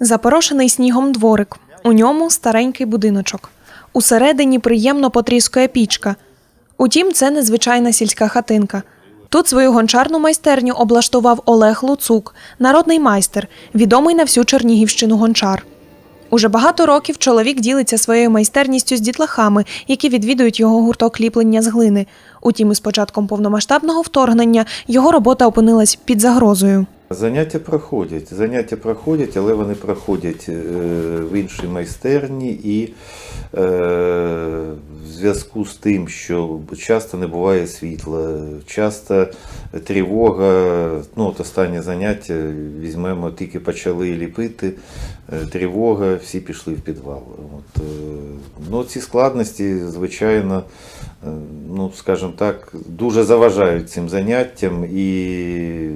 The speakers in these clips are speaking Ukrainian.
Запорошений снігом дворик. У ньому старенький будиночок. Усередині приємно потріскує пічка. Утім, це незвичайна сільська хатинка. Тут свою гончарну майстерню облаштував Олег Луцук, народний майстер, відомий на всю Чернігівщину гончар. Уже багато років чоловік ділиться своєю майстерністю з дітлахами, які відвідують його гурток ліплення з глини. Утім, із початком повномасштабного вторгнення його робота опинилась під загрозою. Заняття проходять. Заняття проходять, але вони проходять е, в іншій майстерні і е, в зв'язку з тим, що часто не буває світла, часто тривога. Ну, от останнє заняття візьмемо, тільки почали ліпити, е, тривога, всі пішли в підвал. От, ну, ці складності, звичайно, ну, скажімо так, дуже заважають цим заняттям і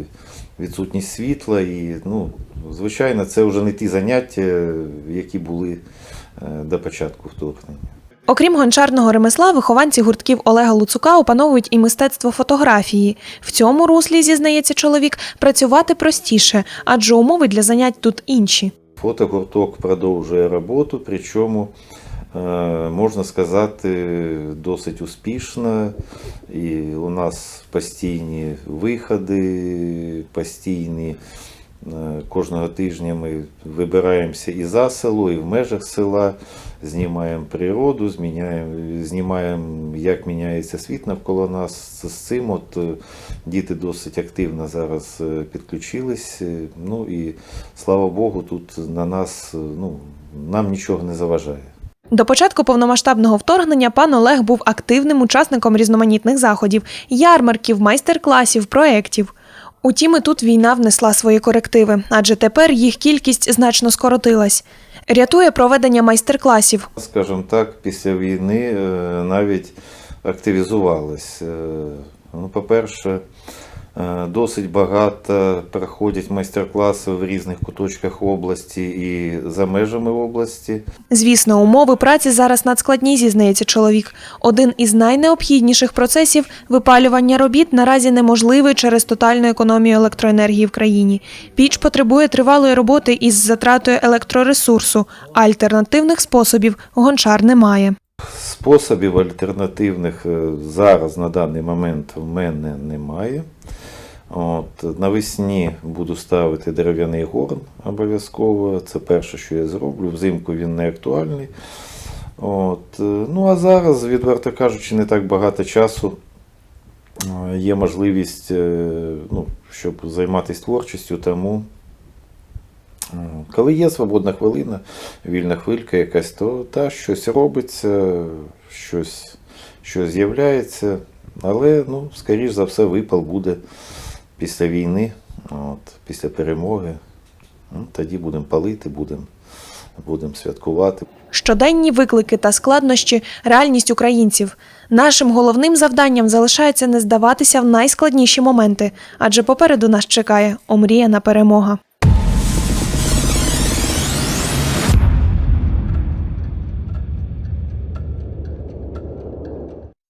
відсутність світла. І, ну, звичайно, це вже не ті заняття, які були е, до початку вторгнення. Окрім гончарного ремесла, вихованці гуртків Олега Луцука опановують і мистецтво фотографії. В цьому руслі, зізнається чоловік, працювати простіше, адже умови для занять тут інші. Фотогурток продовжує роботу, причому, можна сказати, досить успішно. І у нас постійні виходи, постійні. Е, Кожного тижня ми вибираємося і за село, і в межах села, знімаємо природу, зміняємо, знімаємо, як міняється світ навколо нас. З цим от е, діти досить активно зараз е, підключились. Е, Ну і слава Богу, тут на нас е, ну, нам нічого не заважає. До початку повномасштабного вторгнення пан Олег був активним учасником різноманітних заходів, ярмарків, майстер-класів, проєктів. Утім, і тут війна внесла свої корективи, адже тепер їх кількість значно скоротилась. Рятує проведення майстер-класів. Скажімо так, після війни е, навіть активізувалась. Е, Ну, по-перше, досить багато проходять майстер-класи в різних куточках області і за межами області. Звісно, умови праці зараз надскладні, зізнається чоловік. Один із найнеобхідніших процесів випалювання робіт наразі неможливий через тотальну економію електроенергії в країні. Піч потребує тривалої роботи із затратою електроресурсу, а альтернативних способів гончар немає. Способів альтернативних е, зараз на даний момент в мене немає. От, навесні буду ставити дерев'яний горн обов'язково. Це перше, що я зроблю. Взимку він не актуальний. От, е, ну а зараз, відверто кажучи, не так багато часу. Е, Є можливість, е, ну, щоб займатися творчістю, тому коли є свободна хвилина, вільна хвилька якась, то та щось робиться, щось, щось з'являється. Але, ну, скоріш за все, випал буде після війни, от, після перемоги. Ну, тоді будемо палити, будемо будем святкувати. Щоденні виклики та складнощі реальність українців. Нашим головним завданням залишається не здаватися в найскладніші моменти, адже попереду нас чекає омріяна перемога.